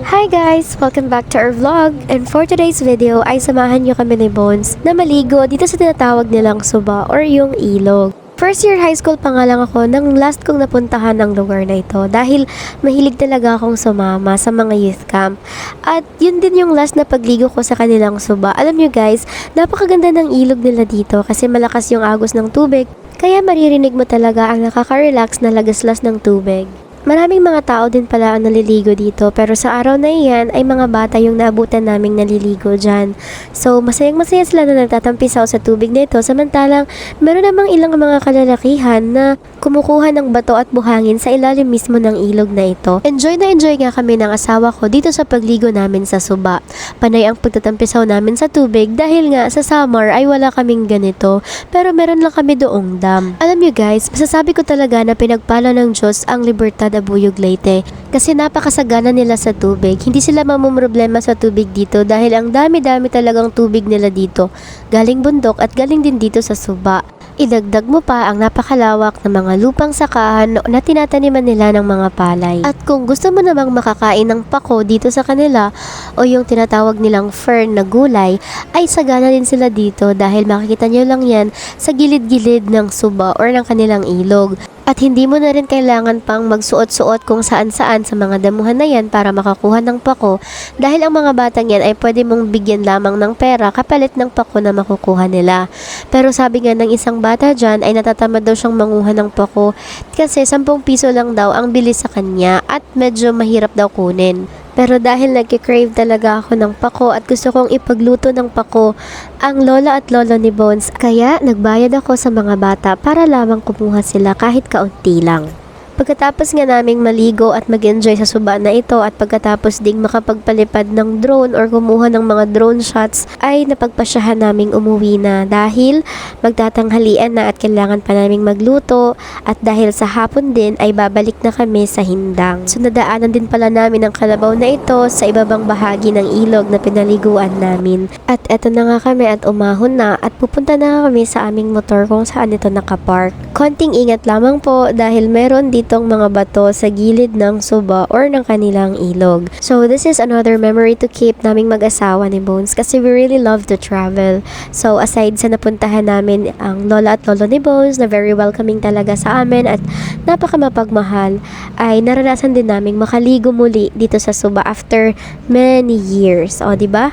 Hi guys! Welcome back to our vlog. And for today's video ay samahan nyo kami ni Bones na maligo dito sa tinatawag nilang suba or yung ilog. First year high school pa nga lang ako nang last kong napuntahan ng lugar na ito dahil mahilig talaga akong sumama sa mga youth camp. At yun din yung last na pagligo ko sa kanilang suba. Alam nyo guys, napakaganda ng ilog nila dito kasi malakas yung agos ng tubig. Kaya maririnig mo talaga ang nakaka-relax na lagaslas ng tubig. Maraming mga tao din pala ang naliligo dito pero sa araw na iyan ay mga bata yung naabutan naming naliligo dyan. So masayang masaya sila na nagtatampisaw sa tubig na ito samantalang meron namang ilang mga kalalakihan na kumukuha ng bato at buhangin sa ilalim mismo ng ilog na ito. Enjoy na enjoy nga kami ng asawa ko dito sa pagligo namin sa suba. Panay ang pagtatampisaw namin sa tubig dahil nga sa summer ay wala kaming ganito pero meron lang kami doong dam. Alam nyo guys, masasabi ko talaga na pinagpala ng Diyos ang Libertad Abuyog Leyte kasi napakasagana nila sa tubig. Hindi sila mamumroblema sa tubig dito dahil ang dami-dami talagang tubig nila dito. Galing bundok at galing din dito sa suba. Idagdag mo pa ang napakalawak na mga lupang sakahan na tinataniman nila ng mga palay. At kung gusto mo namang makakain ng pako dito sa kanila o yung tinatawag nilang fern na gulay, ay sagana din sila dito dahil makikita nyo lang yan sa gilid-gilid ng suba or ng kanilang ilog. At hindi mo na rin kailangan pang magsuot-suot kung saan-saan sa mga damuhan na yan para makakuha ng pako dahil ang mga batang yan ay pwede mong bigyan lamang ng pera kapalit ng pako na makukuha nila. Pero sabi nga ng isang bata dyan ay natatamad daw siyang manguha ng pako kasi 10 piso lang daw ang bili sa kanya at medyo mahirap daw kunin. Pero dahil nagkikrave talaga ako ng pako at gusto kong ipagluto ng pako ang lola at lolo ni Bones, kaya nagbayad ako sa mga bata para lamang kumuha sila kahit kaunti lang. Pagkatapos nga naming maligo at mag-enjoy sa suba na ito at pagkatapos ding makapagpalipad ng drone or kumuha ng mga drone shots ay napagpasyahan naming umuwi na dahil magtatanghalian na at kailangan pa naming magluto at dahil sa hapon din ay babalik na kami sa hindang. So nadaanan din pala namin ang kalabaw na ito sa ibabang bahagi ng ilog na pinaliguan namin. At eto na nga kami at umahon na at pupunta na kami sa aming motor kung saan ito nakapark. Konting ingat lamang po dahil meron ditong mga bato sa gilid ng suba or ng kanilang ilog. So this is another memory to keep naming mag-asawa ni Bones kasi we really love to travel. So aside sa napuntahan namin ang lola at lolo ni Bones na very welcoming talaga sa amin at napaka mapagmahal ay naranasan din naming makaligo muli dito sa suba after many years. O, di ba?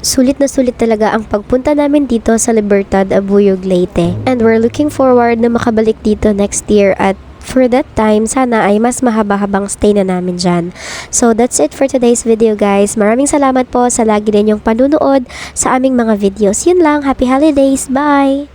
Sulit na sulit talaga ang pagpunta namin dito sa Libertad, Abuyog, Leyte. And we're looking forward na makabalik dito next year at for that time, sana ay mas mahaba-habang stay na namin dyan. So, that's it for today's video, guys. Maraming salamat po sa lagi ninyong panunood sa aming mga videos. Yun lang. Happy holidays. Bye!